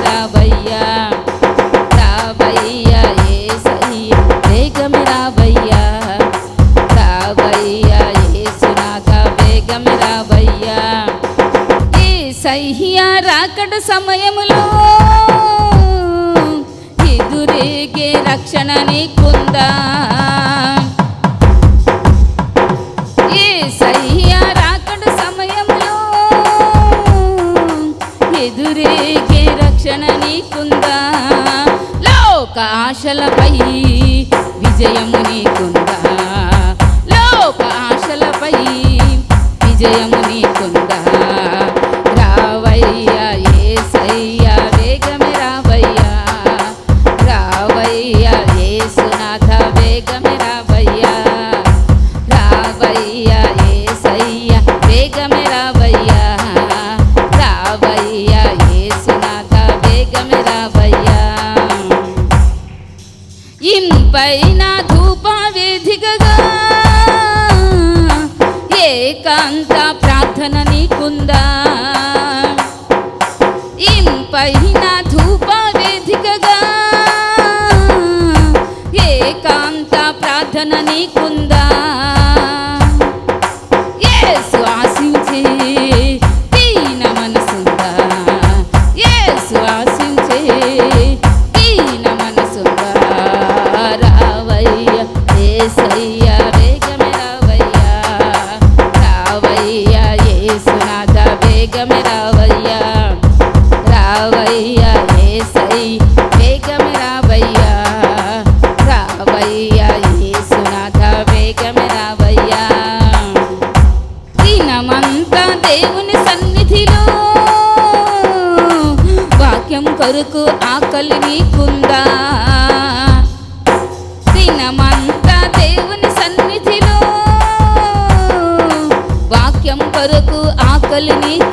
రాబయ్యా రాబయ్యా రాబయ్యా రాకడ సమయములో ఎదురేగే రక్షణని నీకుందా? యొక్క ఆశలపై విజయము నీకును వరకు ఆకలి నీకుందా? దినమంతా దేవుని సన్నిధిలో వాక్యం వరకు ఆకలి నీకు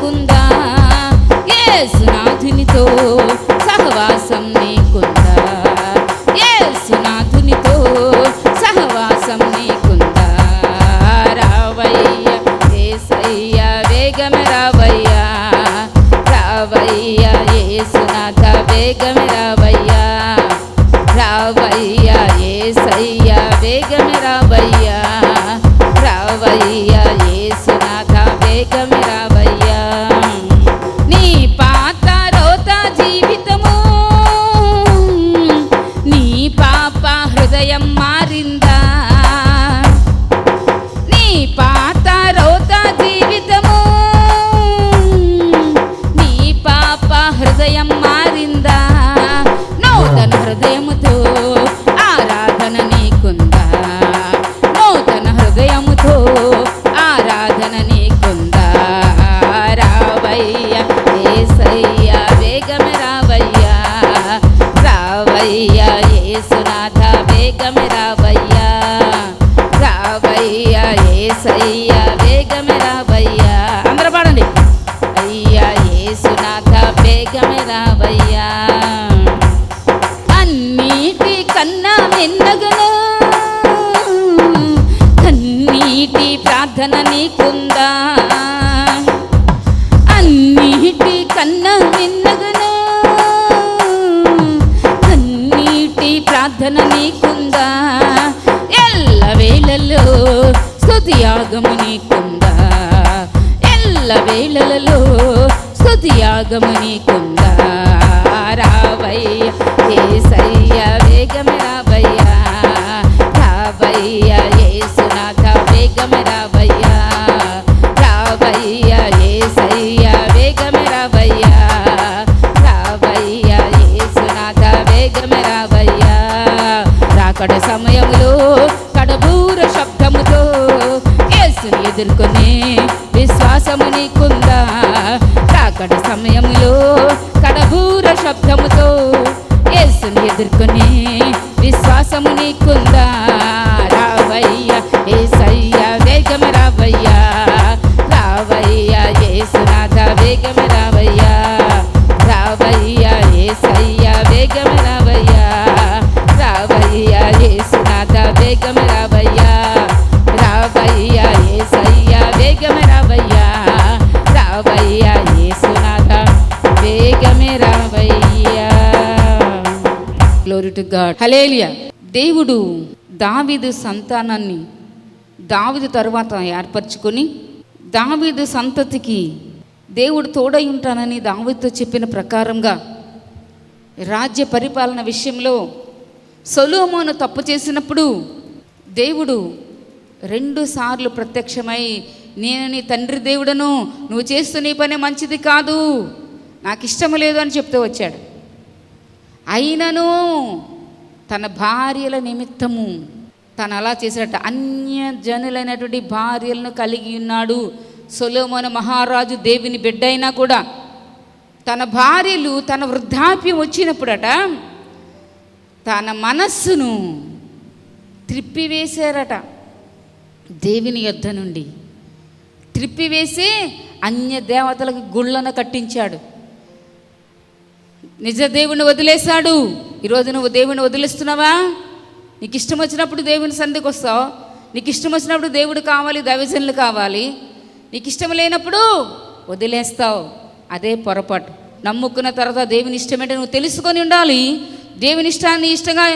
అన్నిటి ప్రార్థన నీకుందా? అన్నిటి కన్నా నిన్నగను? అన్నిటి ప్రార్థన నీకుందా? ఎల్ల వేళలో స్థుతియాగము నీకుందా? ఎల్ల వేళలలో స్థుతియాగము నీకుందా? ఎదుర్కొనే విశ్వాసము నీకుందా? రాకడ సమయంలో కడభూర శబ్దముతో ఎదుర్కొని ఎదుర్కొనే విశ్వాసము నీకుందా? హలేలియా. దేవుడు దావీదు సంతానాన్ని దావీదు తరువాత ఏర్పరచుకొని దావీదు సంతతికి దేవుడు తోడై ఉంటానని దావీదుతో చెప్పిన ప్రకారంగా రాజ్య పరిపాలన విషయంలో సొలోమోను తప్పు చేసినప్పుడు దేవుడు రెండు సార్లు ప్రత్యక్షమై నేను నీ తండ్రి దేవుడను నువ్వు చేస్తున్న నీ పని మంచిది కాదు నాకు ఇష్టం లేదు అని చెప్తూ వచ్చాడు. అయినను తన భార్యల నిమిత్తము తను అలా చేసినట్టు అన్య జనులైనటువంటి భార్యలను కలిగి ఉన్నాడు. సొలోమోన మహారాజు దేవుని బిడ్డ అయినా కూడా తన భార్యలు తన వృద్ధాప్యం వచ్చినప్పుడట తన మనస్సును త్రిప్పివేశారట దేవుని యొద్ద నుండి. త్రిప్పివేసి అన్య దేవతలకు గుళ్ళను కట్టించాడు. నిజ దేవుని వదిలేశాడు. ఈరోజు నువ్వు దేవుని వదిలేస్తున్నావా? నీకు ఇష్టం వచ్చినప్పుడు దేవుని సంధికి వస్తావు. నీకు ఇష్టం వచ్చినప్పుడు దేవుడు కావాలి దైవజనులు కావాలి. నీకు ఇష్టం లేనప్పుడు వదిలేస్తావు. అదే పొరపాటు. నమ్ముకున్న తర్వాత దేవుని ఇష్టమేంటో నువ్వు తెలుసుకొని ఉండాలి. దేవుని ఇష్టాన్ని ఇష్టంగా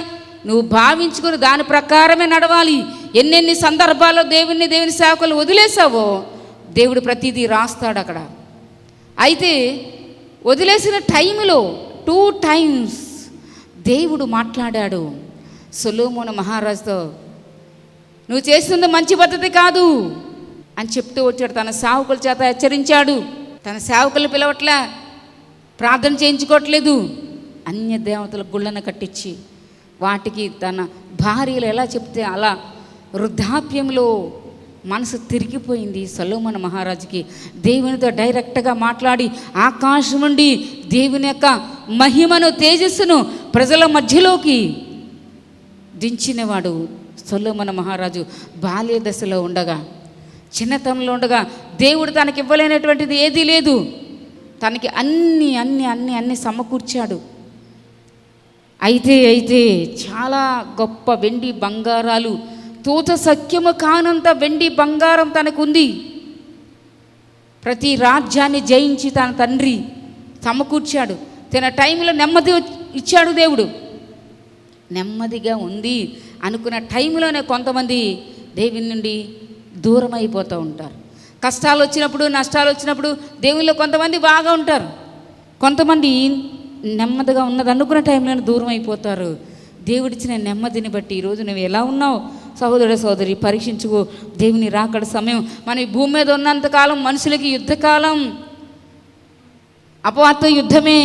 నువ్వు భావించుకొని దాని ప్రకారమే నడవాలి. ఎన్నెన్ని సందర్భాల్లో దేవుణ్ణి దేవుని సేవకులు వదిలేసావో దేవుడు ప్రతిదీ రాస్తాడు అక్కడ. అయితే వదిలేసిన టైంలో టూ టైమ్స్ దేవుడు మాట్లాడాడు. సొలోమోన మహారాజుతో నువ్వు చేస్తుంది మంచి పద్ధతి కాదు అని చెప్తూ వచ్చాడు. తన సేవకుల చేత హెచ్చరించాడు. తన సేవకులు పిలవట్లే ప్రార్థన చేయించుకోవట్లేదు అన్య దేవతల గుళ్ళను కట్టించి వాటికి తన భార్యలు ఎలా చెప్తే అలా వృద్ధాప్యంలో మనసు తిరిగిపోయింది సలోమన్ మహారాజుకి. దేవునితో డైరెక్ట్గా మాట్లాడి ఆకాశం నుండి దేవుని యొక్క మహిమను తేజస్సును ప్రజల మధ్యలోకి దించినవాడు సొల్లోమన మహారాజు. బాల్య దశలో ఉండగా చిన్నతనంలో ఉండగా దేవుడు తనకి ఇవ్వలేనటువంటిది ఏదీ లేదు. తనకి అన్ని అన్ని అన్ని అన్ని సమకూర్చాడు. అయితే అయితే చాలా గొప్ప వెండి బంగారాలు తూత సఖ్యము కానంత వెండి బంగారం తనకుంది. ప్రతి రాజ్యాన్ని జయించి తన తండ్రి సమకూర్చాడు. తన టైంలో నెమ్మది ఇచ్చాడు దేవుడు. నెమ్మదిగా ఉంది అనుకున్న టైంలోనే కొంతమంది దేవుని నుండి దూరం అయిపోతూ ఉంటారు. కష్టాలు వచ్చినప్పుడు నష్టాలు వచ్చినప్పుడు దేవుళ్ళు కొంతమంది బాగా ఉంటారు. కొంతమంది నెమ్మదిగా ఉన్నది అనుకున్న టైంలోనే దూరం అయిపోతారు దేవుడిచ్చిన నెమ్మదిని బట్టి ఈరోజు నువ్వు ఎలా ఉన్నావు? సహోదర సోదరి పరీక్షించుకో. దేవుని రాకడ సమయం. మన ఈ భూమి మీద ఉన్నంతకాలం మనుషులకి యుద్ధకాలం అపవాదతో యుద్ధమే.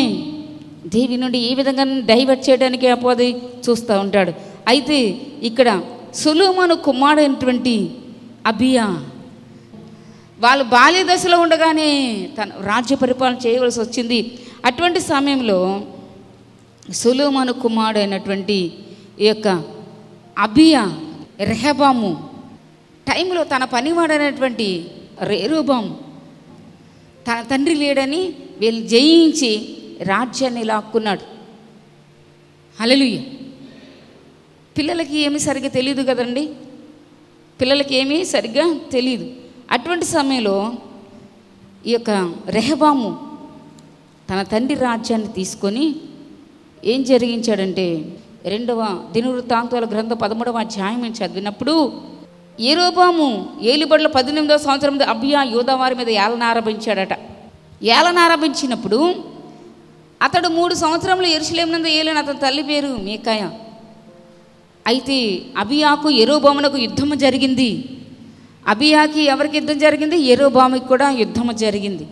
దేవి నుండి ఏ విధంగా డైవర్ట్ చేయడానికి అపవాది చూస్తూ ఉంటాడు. అయితే ఇక్కడ సులోమను కుమారుడైనటువంటి అబియా వాళ్ళు బాల్య దశలో ఉండగానే తన రాజ్య పరిపాలన చేయవలసి వచ్చింది. అటువంటి సమయంలో సులోమను కుమారుడైనటువంటి ఈ యొక్క అబియా రెహబాము. టైంలో తన పనివాడైనటువంటి రేరుబాము తన తండ్రి లేడని వీళ్ళు జయించి రాజ్యాన్ని లాక్కున్నాడు. హలలుయ్య పిల్లలకి ఏమీ సరిగ్గా తెలియదు కదండి. పిల్లలకి ఏమీ సరిగ్గా తెలియదు అటువంటి సమయంలో ఈ యొక్క రెహబాము తన తండ్రి రాజ్యాన్ని తీసుకొని ఏం జరిగించాడంటే రెండవ దినవృత్తాంతాల గ్రంథ పదమూడవ అధ్యాయం నేను చదివినప్పుడు ఏరోబాము ఏలుబడిలో పద్దెనిమిదవ సంవత్సరం అభియా యోధవారి మీద ఏలన ఆరంభించాడట. ఏలన ఆరంభించినప్పుడు అతడు మూడు సంవత్సరంలో ఎరుసలేమునందు ఏలిన అతని తల్లి పేరు మేకాయ. అయితే అబియాకు ఎరోబామునకు యుద్ధము జరిగింది. అబియాకి ఎవరికి యుద్ధం జరిగింది? ఎరోబాముకి కూడా యుద్ధము జరిగింది.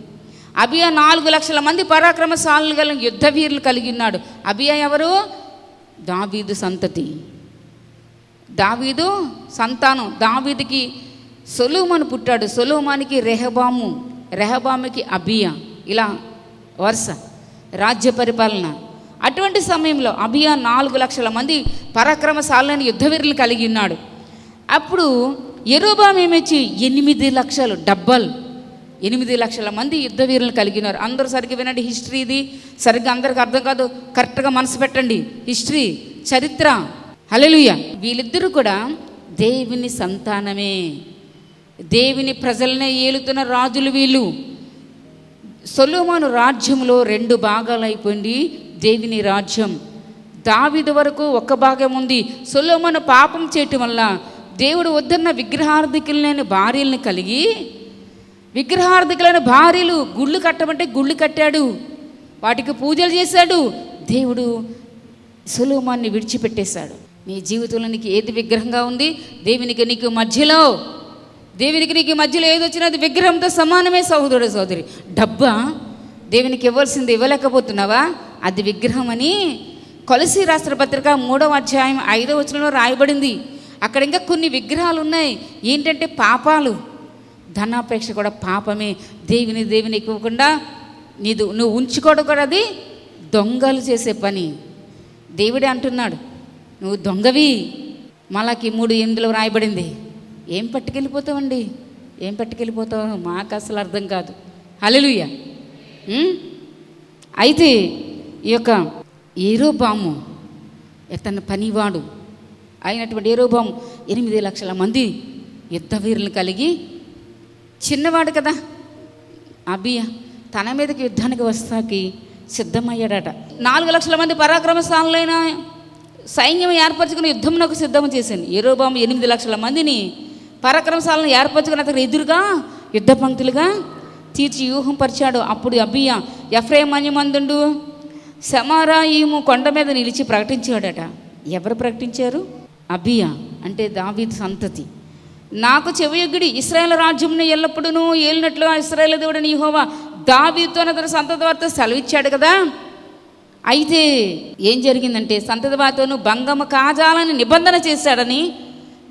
అబియా నాలుగు లక్షల మంది పరాక్రమశాలు గల యుద్ధ వీరులు కలిగి ఉన్నాడు. అబియా ఎవరు? దావీదు సంతతి. దావీదు సంతానం. దావీదికి సొలోమను పుట్టాడు. సొలోమానికి రెహబాము రెహబాముకి అబియా. ఇలా వరుస. రాజ్య పరిపాలన. అటువంటి సమయంలో అభియా నాలుగు లక్షల మంది పరాక్రమశాలని యుద్ధవీరులు కలిగి ఉన్నాడు. అప్పుడు ఎరోబాం ఎనిమిది లక్షలు డబ్బల్. ఎనిమిది లక్షల మంది యుద్ధ వీరులను కలిగి ఉన్నారు అందరూ సరిగ్గా వినండి హిస్టరీ ఇది. సరిగ్గా అందరికి అర్థం కాదు. కరెక్ట్గా మనసు పెట్టండి. హిస్టరీ చరిత్ర. హల్లెలూయా వీళ్ళిద్దరూ కూడా దేవుని సంతానమే. దేవుని ప్రజలనే ఏలుతున్న రాజులు వీళ్ళు. సొలోమాను రాజ్యంలో రెండు భాగాలు అయిపోయింది దేవుని రాజ్యం. దావిది వరకు ఒక భాగం ఉంది. సొలోమాను పాపం చేయటం వల్ల దేవుడు వద్దన్న విగ్రహార్థికులైన భార్యలను కలిగి విగ్రహార్థకులైన భార్యలు గుళ్ళు కట్టమంటే గుళ్ళు కట్టాడు. వాటికి పూజలు చేశాడు. దేవుడు సులోమాన్ని విడిచిపెట్టేశాడు. నీ జీవితంలో నీకు ఏది విగ్రహంగా ఉంది? దేవునికి నీకు మధ్యలో దేవునికి నీకు మధ్యలో ఏది వచ్చినా అది విగ్రహంతో సమానమే సహోదరుడు సోదరి డబ్బా దేవునికి ఇవ్వాల్సింది ఇవ్వలేకపోతున్నావా? అది విగ్రహం అని కొలసి రాష్ట్ర పత్రిక మూడవ అధ్యాయం ఐదవ వచనంలో రాయబడింది. అక్కడ ఇంకా కొన్ని విగ్రహాలు ఉన్నాయి. ఏంటంటే పాపాలు. ధనాపేక్ష కూడా పాపమే. దేవుని దేవుని ఇవ్వకుండా నీదు నువ్వు ఉంచుకోవడం కూడా అది దొంగలు చేసే పని. దేవుడే అంటున్నాడు నువ్వు దొంగవి. మళ్ళాకి మూడు ఎనిమిదిలో రాయబడింది ఏం పట్టుకెళ్ళిపోతావండి? ఏం పట్టుకెళ్ళిపోతావు? మాకు అసలు అర్థం కాదు. హల్లెలూయా. అయితే ఈ యొక్క ఏరోబాము ఎతన పనివాడు అయినటువంటి ఏరోబాము ఎనిమిది లక్షల మంది యుద్ధ వీరులను కలిగి చిన్నవాడు కదా. అబియ తన మీదకి యుద్ధానికి వస్తాకి సిద్ధమయ్యాడట. నాలుగు లక్షల మంది పరాక్రమశాలైన సైన్యం ఏర్పరచుకుని యుద్ధమునకు సిద్ధం చేసింది. ఏరోబాము ఎనిమిది లక్షల మందిని పరాక్రమశాలను ఏర్పరచుకుని అతను ఎదురుగా యుద్ధ పంక్తులుగా తీర్చి వ్యూహం పరిచాడు అప్పుడు అబియ ఎఫ్రేం మన్యమందుండు శమారాయిము కొండ మీద నిలిచి ప్రకటించాడట. ఎవరు ప్రకటించారు? అబియా అంటే దావీద్ సంతతి. నాకు చెవియొగ్గుడి ఇస్రాయేల్ రాజ్యంను ఎల్లప్పుడూ ఏలినట్లు ఆ ఇస్రాయేల్ దేవుడని యెహోవా దావీదుతో అతని సెలవిచ్చాడు కదా. అయితే ఏం జరిగిందంటే సంతతి భంగము కాజాలని నిబంధన చేశాడని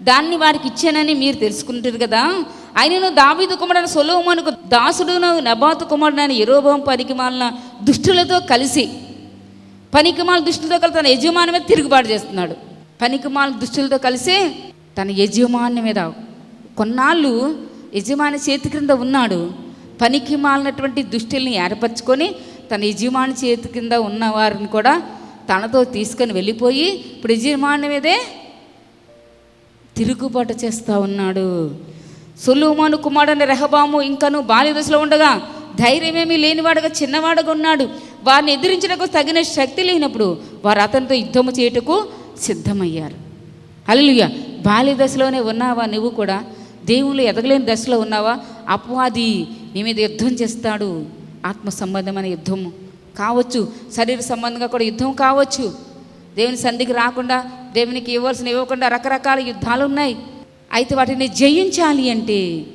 దాన్ని వారికి ఇచ్చానని మీరు తెలుసుకుంటారు కదా. ఆయనను దావీదు కుమారుడు సొలోమోనుకు దాసుడును నబాతు కుమారుడైన ఎరోబం పనికిమాలన దుష్టులతో కలిసి పనికిమాల దుష్టులతో కలిసి తన యజమాని మీద తిరుగుబాటు చేస్తున్నాడు. పనికిమాల దుష్టులతో కలిసి తన యజమాని మీద కొన్నాళ్ళు యజమాని చేతి క్రింద ఉన్నాడు. పనికి మాలినటువంటి దుష్టుల్ని ఏర్పరచుకొని తన యజమాని చేతి కింద ఉన్న వారిని కూడా తనతో తీసుకొని వెళ్ళిపోయి ఇప్పుడు యజమాని మీదే తిరుగుబాటు చేస్తూ ఉన్నాడు. సొలుమాను కుమారుడైన రెహబాము ఇంకను బాల్య దశలో ఉండగా ధైర్యమేమీ లేనివాడుగా చిన్నవాడుగా ఉన్నాడు. వారిని ఎదిరించడానికి తగిన శక్తి లేనప్పుడు వారు అతనితో యుద్ధము చేయుటకు సిద్ధమయ్యారు. అల్లుయ బాల్య దశలోనే ఉన్నావా నువ్వు కూడా? దేవుళ్ళు ఎదగలేని దశలో ఉన్నావా? అపవాది నీ మీద యుద్ధం చేస్తాడు. ఆత్మ సంబంధమైన యుద్ధం కావచ్చు. శరీర సంబంధంగా కూడా యుద్ధం కావచ్చు. దేవుని సంధికి రాకుండా దేవునికి ఇవ్వాల్సిన ఇవ్వకుండా రకరకాల యుద్ధాలు ఉన్నాయి. అయితే వాటిని జయించాలి అంటే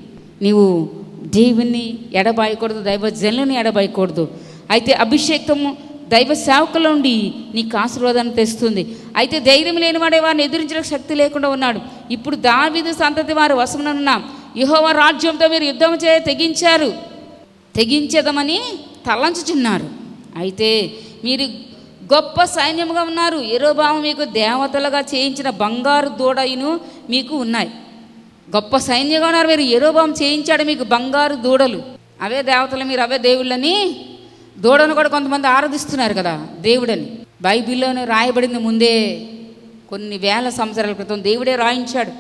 నీవు దేవుని ఎడబాయకూడదు దైవ జనులను ఎడబాయకూడదు. అయితే అభిషేకము దైవ సేవకుల నుండి నీకు ఆశీర్వాదాన్ని తెస్తుంది. అయితే ధైర్యం లేనివాడే వారిని ఎదురించడానికి శక్తి లేకుండా ఉన్నాడు. ఇప్పుడు దావీదు సంతతి వారు వసమనున్న యహోవ రాజ్యంతో మీరు యుద్ధం చేయ తెగించారు. తెగించేదమని తలంచుచున్నారు. అయితే మీరు గొప్ప సైన్యముగా ఉన్నారు. ఎరోబాము మీకు దేవతలుగా చేయించిన బంగారు దూడయును మీకు ఉన్నాయి. గొప్ప సైన్యంగా ఉన్నారు. మీరు ఎరోబాము చేయించాడు మీకు బంగారు దూడలు. అవే దేవతలు మీరు అవే దేవుళ్ళని దూడను కూడా కొంతమంది ఆరాధిస్తున్నారు కదా దేవుడని. బైబిల్లోనే రాయబడింది ముందే కొన్ని వేల సంవత్సరాల క్రితం దేవుడే రాయించాడు.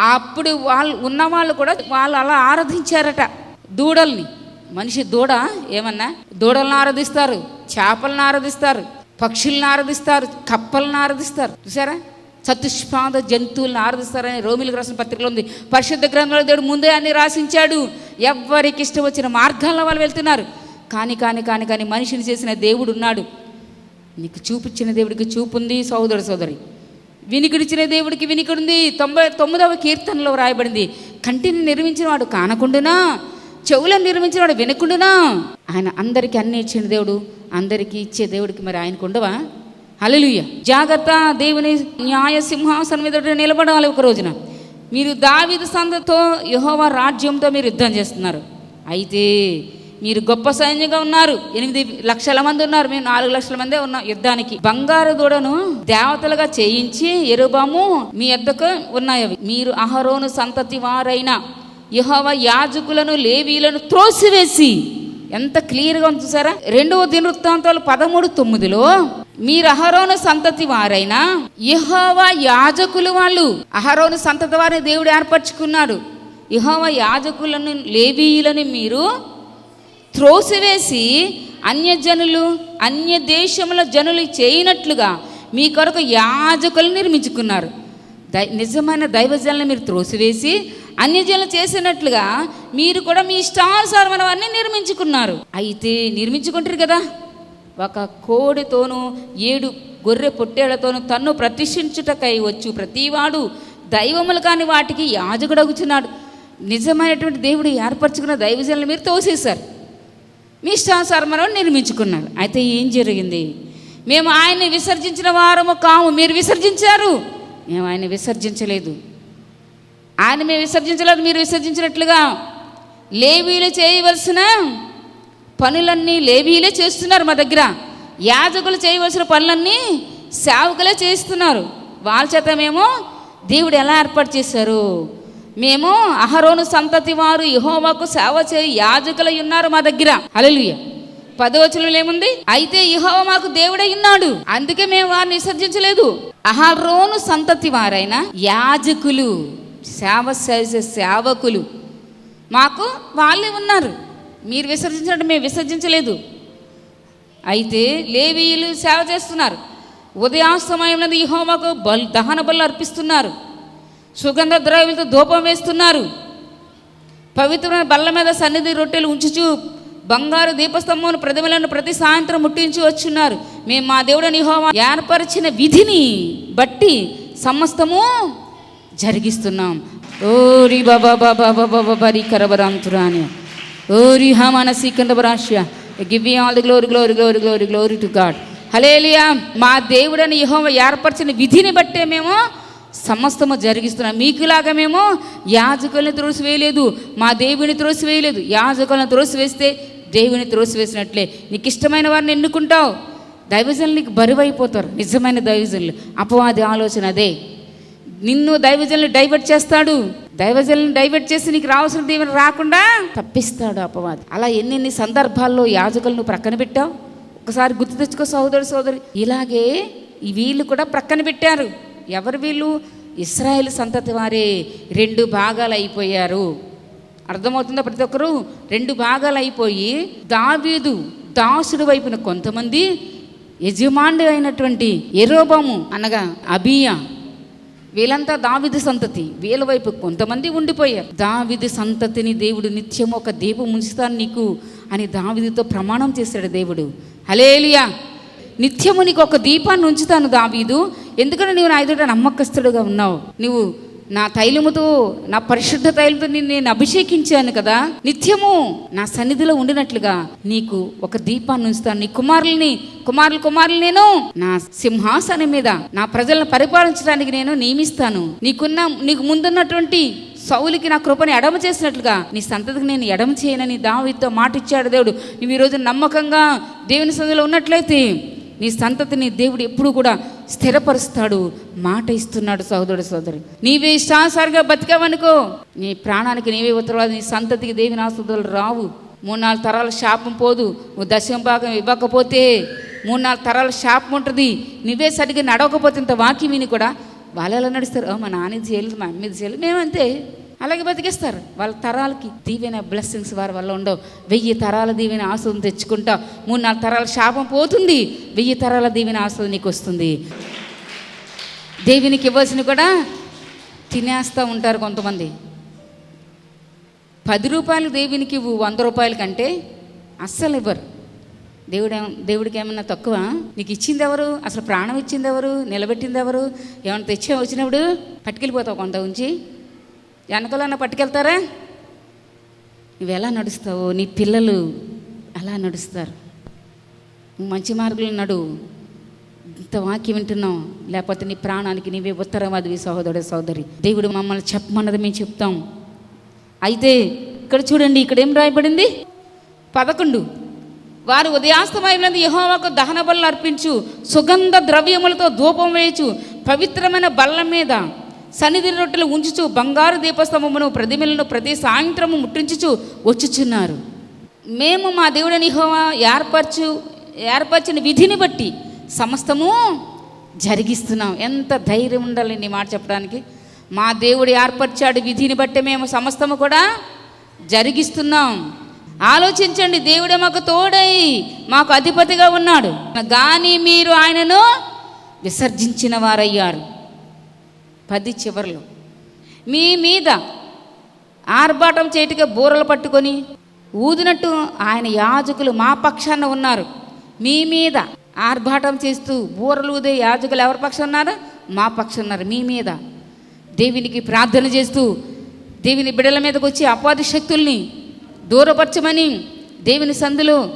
అప్పుడు వాళ్ళు ఉన్నవాళ్ళు కూడా వాళ్ళు అలా ఆరాధించారట దూడల్ని. మనిషి దూడ ఏమన్నా? దూడలను ఆరాధిస్తారు చేపలను ఆరాధిస్తారు పక్షులను ఆరాధిస్తారు కప్పలను ఆరాధిస్తారు. చూసారా? చతుష్పాద జంతువులను ఆరాధిస్తారని రోమిలకు రాసిన పత్రికలో ఉంది. పరిశుద్ధ గ్రంథంలో దేవుడు ముందే అన్ని రాసించాడు. ఎవరికి ఇష్టం వచ్చిన మార్గాల్లో వాళ్ళు వెళ్తున్నారు. కానీ కానీ కానీ కానీ మనిషిని చేసిన దేవుడు ఉన్నాడు. నీకు చూపించిన దేవుడికి చూపు ఉంది సోదరు. సోదరి వినికిడిచిన దేవుడికి వినికిడి ఉంది తొంభై తొమ్మిదవ కీర్తనలో రాయబడింది కంటిని నిర్మించిన వాడు కానకుండునా? చెవులను నిర్మించిన వాడు వినకుండునా? ఆయన అందరికీ అన్ని ఇచ్చిన దేవుడు అందరికీ ఇచ్చే దేవుడికి మరి ఆయనకు ఉండవా? అలలుయ్య జాగ్రత్త దేవుని న్యాయ సింహాసనం మీద నిలబడాలి ఒక రోజున. మీరు దావిద సందతో యహోవ రాజ్యంతో మీరు యుద్ధం చేస్తున్నారు. అయితే మీరు గొప్ప సైన్యంగా ఉన్నారు. ఎనిమిది లక్షల మంది ఉన్నారు. మేము నాలుగు లక్షల మందే ఉన్నాం యుద్ధానికి. బంగారు దూడను దేవతలుగా చేయించి ఎరుబాము మీ యుద్ధకు ఉన్నాయి అవి మీరు అహరోను సంతతి వారైన యెహోవా యాజకులను లేవీలను త్రోసివేసి ఎంత క్లియర్గా ఉంది చూసారా? రెండవ దినవృత్తాంతాలు పదమూడు తొమ్మిదిలో మీరు అహరోను సంతతి వారైనా యెహోవా యాజకులు వాళ్ళు అహరోను సంతతి వారిని దేవుడు ఏర్పరచుకున్నాడు. యెహోవా యాజకులను లేవీయులని మీరు త్రోసివేసి అన్యజనులు అన్య దేశముల జనులు చేయనట్లుగా మీ కొరకు యాజకులు నిర్మించుకున్నారు. దై నిజమైన దైవజనులను మీరు త్రోసివేసి అన్యజనులు చేసినట్లుగా మీరు కూడా మీ ఇష్టానుసారమైన వారిని నిర్మించుకున్నారు. అయితే నిర్మించుకుంటారు కదా. ఒక కోడితోనూ ఏడు గొర్రె పొట్టేళ్ళతోనూ తన్ను ప్రతిష్ఠించుటకై వచ్చు ప్రతివాడు దైవములు కాని వాటికి యాజకుడగుచున్నాడు. నిజమైనటువంటి దేవుడు ఏర్పరచుకున్న దైవజనులు మీరు తోసేశారు. మీ ఇష్టానుసారమైన నిర్మించుకున్నారు అయితే ఏం జరిగింది? మేము ఆయన్ని విసర్జించిన వారము కాము. మీరు విసర్జించారు. మేము ఆయన విసర్జించలేదు. ఆయన మేము విసర్జించలేదు మీరు విసర్జించినట్లుగా. లేవీలు చేయవలసిన పనులన్నీ లేవీలే చేస్తున్నారు మా దగ్గర. యాజకులు చేయవలసిన పనులన్నీ సేవకులే చేస్తున్నారు. వాళ్ళ చేత మేము దేవుడు ఎలా ఏర్పాటు చేశారు? మేము అహరోను సంతతి వారు యహోవాకు సేవ చేయి యాజకులై ఉన్నారు మా దగ్గర. అలలుయ పదవచనంలో ఏముంది? అయితే యెహోవా మాకు దేవుడై ఉన్నాడు. అందుకే మేము వారిని విసర్జించలేదు. అహరోను సంతతి వారైన యాజకులు సేవ చేసే సేవకులు మాకు వాళ్ళే ఉన్నారు. మీరు విసర్జించినట్టు మేము విసర్జించలేదు. అయితే లేవీయులు సేవ చేస్తున్నారు. ఉదయాస్తమయంలో యెహోవాకు బల్ దహన బలు అర్పిస్తున్నారు. సుగంధ ద్రవ్యులతో ధూపం వేస్తున్నారు. పవిత్రమైన బల్ల మీద సన్నిధి రొట్టెలు ఉంచుచు బంగారు దీపస్తంభమును ప్రతిమలను ప్రతి సాయంత్రం ముట్టించి వచ్చున్నారు. మేము మా దేవుడు నిహోమా ఏర్పరిచిన విధిని బట్టి సమస్తము జరిగిస్తున్నాం. ఓరి బాబా బాబా బాబా బాబా కరబరాంతురాని ఓరి హమాన సీకందబరాశ్య give all the glory glory glory glory glory to God. Hallelujah మా దేవుడని యహోమ ఏర్పరిచిన విధిని బట్టే మేము సమస్తము జరిగిస్తున్నాం మీకులాగా మేము యాజకులను త్రోసివేయలేదు మా దేవుని త్రోసివేయలేదు. యాజకులను త్రోసివేస్తే దేవుని త్రోసివేసినట్లే. నీకు ఇష్టమైన వారిని ఎన్నుకుంటావు? దైవజనులు నీకు బరువైపోతారు. నిజమైన దైవజనులు. అపవాది ఆలోచన అదే. నిన్ను దైవజనులు డైవర్ట్ చేస్తాడు. దైవజనులను డైవర్ట్ చేసి నీకు రావాల్సిన దేవుని రాకుండా తప్పిస్తాడు అపవాది. అలా ఎన్నెన్ని సందర్భాల్లో యాజకులను ప్రక్కన పెట్టావు? ఒకసారి గుర్తు తెచ్చుకో సోదరు సోదరి. ఇలాగే వీళ్ళు కూడా ప్రక్కన పెట్టారు. ఎవరు వీళ్ళు? ఇస్రాయేల్ సంతతి వారే. రెండు భాగాలు అయిపోయారు. అర్థమవుతుందా ప్రతి ఒక్కరు? రెండు భాగాలు అయిపోయి దావీదు దాసుడు వైపున కొంతమంది యజమానుడు అయినటువంటి ఎరోబము అనగా అబియా. వీళ్ళంతా దావిది సంతతి. వీళ్ళ వైపు కొంతమంది ఉండిపోయారు. దావిది సంతతిని దేవుడు నిత్యం ఒక దీపం ఉంచుతాను నీకు అని దావిదితో ప్రమాణం చేశాడు దేవుడు. హలేలియా నిత్యము నీకు ఒక దీపాన్ని ఉంచుతాను దావీదు. ఎందుకంటే నువ్వు నా ఎదుట నమ్మకస్తుడుగా ఉన్నావు. నువ్వు నా తైలముతో నా పరిశుద్ధ తైలంతో నిన్ను నేను అభిషేకించాను కదా. నిత్యము నా సన్నిధిలో ఉండినట్లుగా నీకు ఒక దీపాన్ని ఉంచుతాను. నీ కుమారుల్ని కుమారులు కుమారులు నేను నా సింహాసనం మీద నా ప్రజలను పరిపాలించడానికి నేను నియమిస్తాను. నీకున్న నీకు ముందున్నటువంటి సౌలికి నా కృపని ఎడమ చేసినట్లుగా నీ సంతతికి నేను ఎడమ చేయనని దావితో మాట ఇచ్చాడు దేవుడు. నువ్వు ఈరోజు నమ్మకంగా దేవుని సందులో ఉన్నట్లయితే నీ సంతతిని దేవుడు ఎప్పుడు కూడా స్థిరపరుస్తాడు మాట ఇస్తున్నాడు సహోదరుడు సోదరి నీవే ఇష్టానుసారిగా బతికావనుకో. నీ ప్రాణానికి నీవే ఉత్తరవాదు నీ సంతతికి దేవిని ఆస్తులు రావు. మూడు నాలుగు తరాల శాపం పోదు. నువ్వు దశమ భాగం ఇవ్వకపోతే మూడు నాలుగు తరాల శాపం ఉంటుంది. నువ్వే సరిగ్గా నడవకపోతే ఇంత వాక్యం విని కూడా వాళ్ళు ఎలా నడుస్తారు? "ఓ, మా నాన్న చేయలేదు మా అమ్మ చేయలేదు. మేమంతే. అలాగే బతికేస్తారు. వాళ్ళ తరాలకి దీవెన బ్లెస్సింగ్స్ వారి వల్ల ఉండవు. వెయ్యి తరాల దీవెన ఆస్వాదం తెచ్చుకుంటా మూడు నాలుగు తరాల శాపం పోతుంది. వెయ్యి తరాల దీవెన ఆశలు నీకు వస్తుంది. దేవునికి ఇవ్వాల్సిన కూడా తినేస్తూ ఉంటారు కొంతమంది. పది రూపాయలు దేవునికి ఇవ్వు వంద రూపాయల కంటే అస్సలు ఇవ్వరు. దేవుడు దేవుడికి ఏమన్నా తక్కువ? నీకు ఇచ్చింది ఎవరు? అసలు ప్రాణం ఇచ్చింది ఎవరు? నిలబెట్టింది ఎవరు? ఏమైనా తెచ్చే వచ్చినప్పుడు పట్టుకెళ్ళిపోతావు కొంత ఉంచి. వెనకలన్న పట్టుకెళ్తారా? నువ్వు ఎలా నడుస్తావు? నీ పిల్లలు ఎలా నడుస్తారు. నువ్వు మంచి మార్గంలో నడు. ఇంత వాక్యం వింటున్నావు లేకపోతే నీ ప్రాణానికి నీవే ఉత్తరవాదివి సహోదరుడు సోదరి దేవుడు మమ్మల్ని చెప్పమన్నది మేము చెప్తాం. అయితే ఇక్కడ చూడండి ఇక్కడ ఏం రాయబడింది? పదకొండు. వారు ఉదయాస్తమయమైనది యెహోవాకు దహన బలు అర్పించు సుగంధ ద్రవ్యములతో ధూపం వేయచు పవిత్రమైన బల్ల మీద సన్నిధి రొట్టెలు ఉంచుచు బంగారు దీపస్తంభమును ప్రతిమలను ప్రతి సాయంత్రము ముట్టించుచు వచ్చుచున్నారు. మేము మా దేవుడని యెహోవా ఏర్పరచు ఏర్పరిచిన విధిని బట్టి సమస్తము జరిగిస్తున్నాం. ఎంత ధైర్యం ఉండాలి నీ మాట చెప్పడానికి? మా దేవుడు ఏర్పరిచాడు విధిని బట్టి మేము సమస్తము కూడా జరిగిస్తున్నాం. ఆలోచించండి దేవుడే మాకు తోడై మాకు అధిపతిగా ఉన్నాడు. కానీ మీరు ఆయనను విసర్జించిన వారయ్యారు. పది చివరిలో. మీ మీద ఆర్భాటం చేటిగా బూరలు పట్టుకొని ఊదినట్టు ఆయన యాజకులు మా పక్షాన ఉన్నారు. మీ మీద ఆర్భాటం చేస్తూ బూరలు ఊదే యాజకులు ఎవరి పక్షం ఉన్నారు? మా పక్షం ఉన్నారు మీ మీద. దేవునికి ప్రార్థన చేస్తూ దేవుని బిడల మీదకి వచ్చి అపాధి శక్తుల్ని దూరపరచమని దేవుని సందులో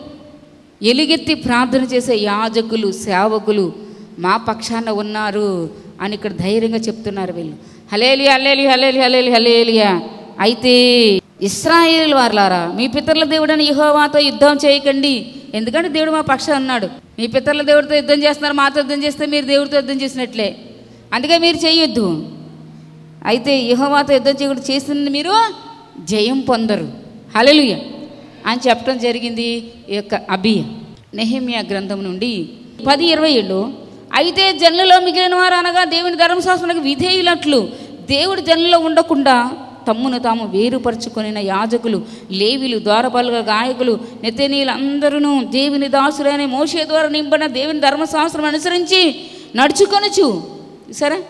ఎలుగెత్తి ప్రార్థన చేసే యాజకులు సేవకులు మా పక్షాన ఉన్నారు. అని ఇక్కడ ధైర్యంగా చెప్తున్నారు వీళ్ళు. హలేలి హలేలి హలేలి హలేలి హలేలియా. అయితే ఇస్రాయేల్ వార్లారా మీ పితరుల దేవుడని యెహోవాతో యుద్ధం చేయకండి. ఎందుకంటే దేవుడు మా పక్షం అన్నాడు. మీ పితరుల దేవుడితో యుద్ధం చేస్తున్నారు మాతో యుద్ధం చేస్తే మీరు దేవుడితో యుద్ధం చేసినట్లే. అందుకే మీరు చేయొద్దు. అయితే యెహోవాతో యుద్ధం చేయకుండా చేసిన మీరు జయం పొందరు. హలలుయ అని చెప్పడం జరిగింది ఈ యొక్క అభియ నెహిమియా గ్రంథం నుండి పది ఇరవై ఏళ్ళు అయితే జనులలో మిగిలిన వారు అనగా దేవుని ధర్మశాస్త్రానికి విధేయులట్లు. దేవుడి జనులలో ఉండకుండా తమ్మును తాము వేరుపరుచుకొనిన యాజకులు లేవిలు ద్వారపాలుగా గాయకులు నెతనీలు దేవుని దాసులైన మోసే ద్వారా నింపడిన దేవుని ధర్మశాస్త్రం అనుసరించి నడుచుకొనుచు. సరే?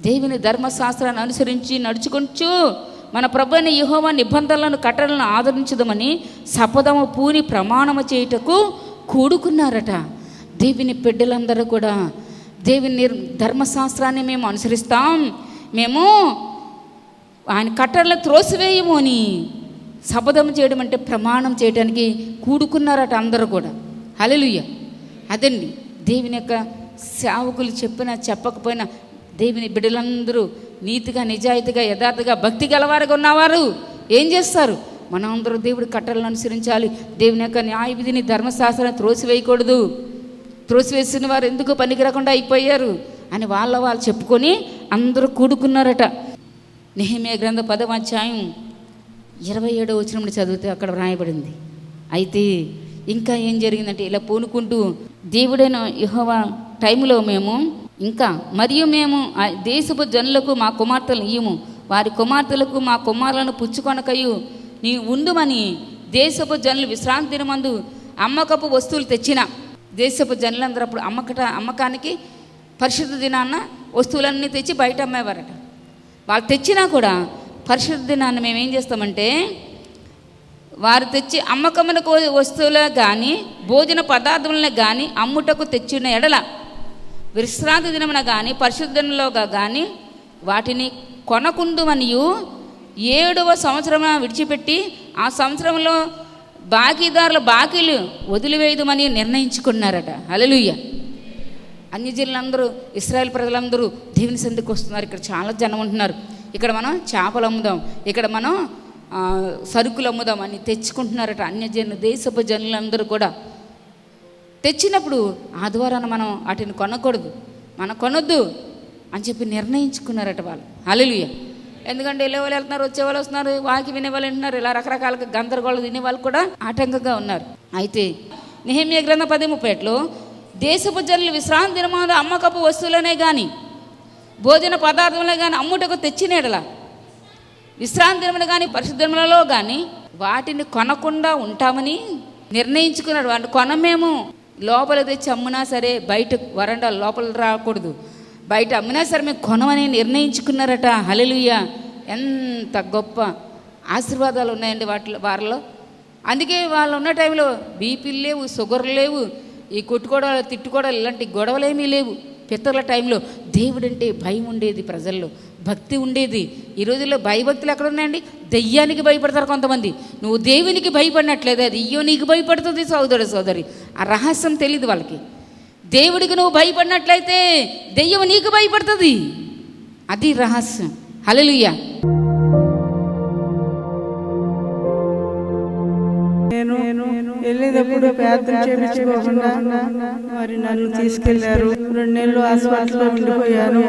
దేవుని ధర్మశాస్త్రాన్ని అనుసరించి నడుచుకొంచు మన ప్రభు అయిన నిబంధనలను కట్టడలను ఆదరించదమని సపదము పూని ప్రమాణము చేయుటకు కూడుకున్నారట. దేవుని బిడ్డలందరూ కూడా దేవుని నిర్ ధర్మశాస్త్రాన్ని మేము అనుసరిస్తాం. మేము ఆయన కట్టర్లు త్రోసివేయము అని శపథం చేయడం అంటే ప్రమాణం చేయడానికి కూడుకున్నారట అందరూ కూడా. హలలుయ్య అదండి. దేవుని యొక్క సేవకులు చెప్పినా చెప్పకపోయినా దేవుని బిడ్డలందరూ నీతిగా నిజాయితీగా యథార్థగా భక్తి గలవారుగా ఉన్నవారు ఏం చేస్తారు? మనందరూ దేవుడి కట్టలను అనుసరించాలి. దేవుని యొక్క న్యాయ విధిని ధర్మశాస్త్రాన్ని త్రోసివేయకూడదు. త్రోసివేసిన వారు ఎందుకు పనికిరాకుండా అయిపోయారు? అని వాళ్ళ వాళ్ళు చెప్పుకొని అందరూ కూడుకున్నారట. నెహమే గ్రంథ పదవ అధ్యాయం ఇరవై ఏడో వచ్చినప్పుడు చదివితే అక్కడ వ్రాయబడింది. అయితే ఇంకా ఏం జరిగిందంటే ఇలా పూనుకుంటూ దేవుడైన యెహోవా టైంలో మేము ఇంకా మరియు మేము ఆ దేశపు జనులకు మా కుమార్తెలు ఇయ్యము. వారి కుమార్తెలకు మా కుమారులను పుచ్చుకొనకయు నీ ఉండుమని దేశపు జనులు విశ్రాంతి దినమందు అమ్మకపు వస్తువులు తెచ్చిన. దేశపు జనులందరూ అప్పుడు అమ్మకట అమ్మకానికి పరిశుద్ధ దినాన్న వస్తువులన్నీ తెచ్చి బయట అమ్మేవారట. వాళ్ళు తెచ్చినా కూడా పరిశుద్ధ దినాన్ని మేము ఏం చేస్తామంటే వారు తెచ్చి అమ్మకమునకు వస్తువులు కానీ భోజన పదార్థములను కానీ అమ్ముటకు తెచ్చిన ఎడల విశ్రాంతి దినమున కానీ పరిశుద్ధంలోగా కానీ వాటిని కొనకుండుమనియు ఏడవ సంవత్సరం విడిచిపెట్టి ఆ సంవత్సరంలో బాకీదారుల బాకీలు వదిలివేయదమని నిర్ణయించుకున్నారట. అలలుయ్య అన్ని జిల్లందరూ ఇస్రాయల్ ప్రజలందరూ దేవుని సంధికి వస్తున్నారు. ఇక్కడ చాలా జనం ఉంటున్నారు. ఇక్కడ మనం చేపలు అమ్ముదాం. ఇక్కడ మనం సరుకులు అమ్ముదాం అని తెచ్చుకుంటున్నారట అన్యజన దేశపు జనులందరూ కూడా. తెచ్చినప్పుడు ఆదివారాన మనం వాటిని కొనకూడదు. మనం కొనొద్దు అని చెప్పి నిర్ణయించుకున్నారట వాళ్ళు. అలలుయ్య ఎందుకంటే వెళ్ళేవాళ్ళు వెళ్తున్నారు వచ్చేవాళ్ళు వస్తున్నారు వాకి వినేవాళ్ళు వింటున్నారు ఇలా రకరకాలుగా గందరగోళం తినే వాళ్ళు కూడా ఆటంకంగా ఉన్నారు. అయితే నిహమ్య గ్రంథ పది ముప్పేట్లో దేశపు జనులు విశ్రాంతి దినమాన అమ్మకపు వస్తువులనే కానీ భోజన పదార్థంలో కానీ అమ్ముటకు తెచ్చినేడలా? విశ్రాంతి దినములు కానీ పరిశుద్ధములలో కానీ వాటిని కొనకుండా ఉంటామని నిర్ణయించుకున్నాడు. వాటిని కొనమేము లోపల తెచ్చి అమ్మునా సరే బయట వరండా లోపల రాకూడదు. బయట అమ్మినా సరే మేము కొనమని నిర్ణయించుకున్నారట. హల్లెలూయ. ఎంత గొప్ప ఆశీర్వాదాలు ఉన్నాయండి వాటిలో వారిలో. అందుకే వాళ్ళు ఉన్న టైంలో బీపీలు లేవు షుగర్లు లేవు ఈ కొట్టుకోవడాలు తిట్టుకోవడాలు ఇలాంటి గొడవలేమీ లేవు. పితరుల టైంలో దేవుడంటే భయం ఉండేది ప్రజల్లో భక్తి ఉండేది. ఈ రోజుల్లో భయభక్తులు ఎక్కడ ఉన్నాయండి దెయ్యానికి భయపడతారు కొంతమంది. నువ్వు దేవునికి భయపడినట్లేదు అది అయ్యో నీకు భయపడుతుంది సోదరుడు సోదరి. ఆ రహస్యం తెలియదు వాళ్ళకి. దేవుడికి నువ్వు భయపడినట్లయితే దెయ్యం నీకు భయపడుతుంది. అది రహస్యం. హలలుయ్యా వెళ్ళేటప్పుడు ప్రార్థన చేయించుకోకుండా మరి నన్ను తీసుకెళ్ళారు రెండు నెలలు హాస్పిటల్లో ఉండిపోయాను.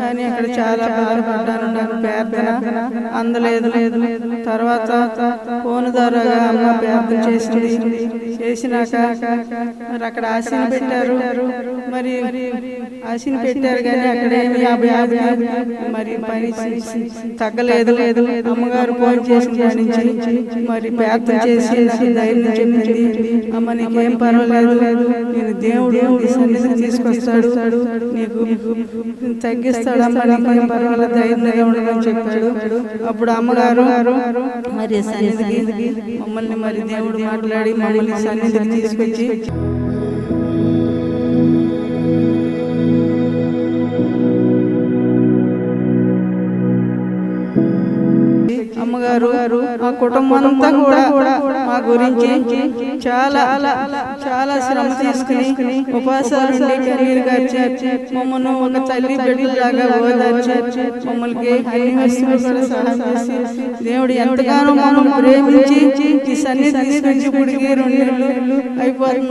కానీ అక్కడ చాలా బాధపడ్డాను నాకు ప్రార్థన అందలేదు. లేదు తర్వాత ఫోన్ ద్వారాగా అమ్మ ప్రార్థన చేసింది. చేసినాక మరి అక్కడ ఆశని పెట్టారు. మరి ఆశని పెట్టారు కానీ అక్కడ ఏమి మరి పని తగ్గలేదు. లేదు అమ్మగారు ఫోన్ నుంచి మరి ప్రార్థన చేసి ధైర్యం చెప్పింది అమ్మ నీకేం పర్వాలేదు? లేదు నేను దేవుడు నీ సన్నిధికి తీసుకొస్తాడు. నీకు తగ్గిస్తాడు అమ్మ నీకేం పర్వాలేదు? ధైర్యంగా ఉండదని చెప్పాడు. అప్పుడు అమ్మగారు మరి సన్నిధికి మమ్మల్ని మరి దేవుడు మాట్లాడి మమ్మల్ని సన్నిధికి తీసుకొచ్చి గారు మా కుటుంబం అంతా కూడా మా గురించి చాలా చాలా శ్రమ తీసుకుని ఉపాసాలు ఉండి కన్నీరు మమ్మల్ని ఒక తల్లి బిడ్డలాగా ఓదార్చి మమ్మల్ని అన్ని వస్తువులు సహాయం చేసి దేవుడు ఎంతగానో మమ్మల్ని ప్రేమించి ఈ సన్నిధి తీసుకొచ్చి ఇప్పటికి రెండు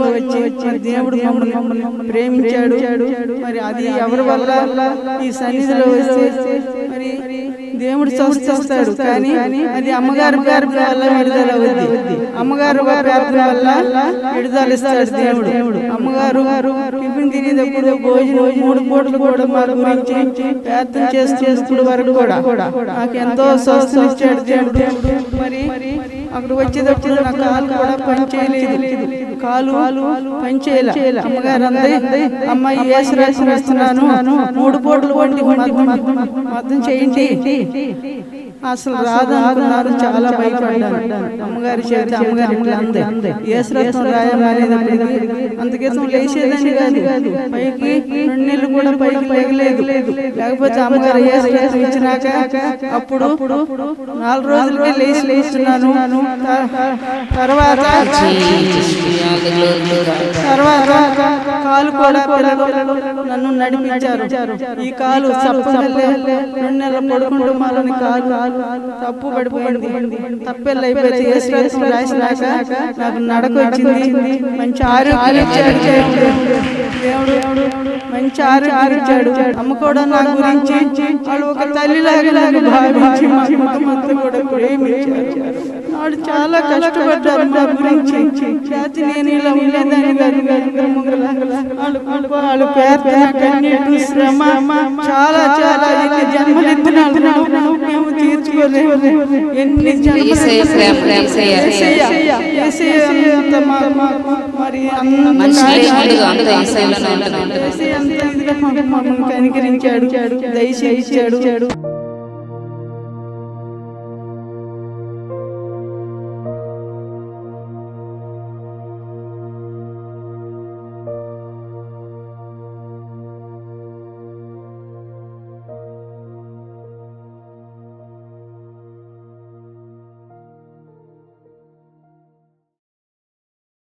వచ్చి. దేవుడు మమ్మల్ని మమ్మల్ని ప్రేమించాడు. మరి అది ఎవరి వల్ల ఈ సన్నిధిలో వస్తే మరి దేవుడు చూస్తాడు కానీ అది అమ్మగారు ప్రార్థన వల్ల విడుదల అవుద్ది. అమ్మగారు ప్రార్థన వల్ల విడుదల ఇస్తాడు దేవుడు. అమ్మగారు టిఫిన్ తినేటప్పుడు భోజనం మూడు పూటలు కూడా మా గురించి ప్రార్థన చేస్తూ వరకు కూడా నాకు ఎంతో స్వస్థం ఇచ్చాడు దేవుడు. మరి అక్కడ వచ్చేటప్పుడు నా కాలు కూడా పని చేయలేదు. కాలు పని చేయలే అమ్మగారు అమ్మాయి వేస్తున్నాను మూడు పూటలు వండి మద్దం చేయండి. అసలు రాదు అనుకున్నారు చాలా భయపడ్డాను. అమ్మగారి చేతి అమ్మగారి అందే రాయమనేటప్పటికి అంతకేసం లేచేదని కాదు. పైకి రెండు నెలలు కూడా పైకి లేగలేదు లేకపోతే అమ్మగారు ఇచ్చినాక అప్పుడు నాలుగు రోజులకే లేచి లేస్తున్నాను తర్వాత తర్వాత కాలు కూడా నన్ను నడిపించారు. ఈ కాలు చప్పగల్లే రెండు నెలల పడుకుంటూ మళ్ళీ కాలు తప్పు పడిపోయింది. తప్పెళ్ళు అయిపోయింది నాకు నడక వచ్చింది. మంచి ఆరోగ్యం ఇచ్చాడు. దేవుడు మంచి ఆరోగ్యం ఇచ్చాడు. అమ్మ కూడా నా గురించి వాళ్ళు ఒక తల్లిలాగా నన్ను భావించి మా కుటుంబంతో కూడా ప్రేమించారు వాడు చాలా కష్టపడ్డారు మా గురించి జాతి నేను ఇలా ఉండేదాన్ని కాదు వాళ్ళు కన్నీటి శ్రమ చాలా చాలా ఎన్ని మేము తీర్చుకోలేము ఎన్ని మరి. అంత ఇదిగా మమ్మల్ని కనికరించాడు దయచేసి ఇచ్చాడు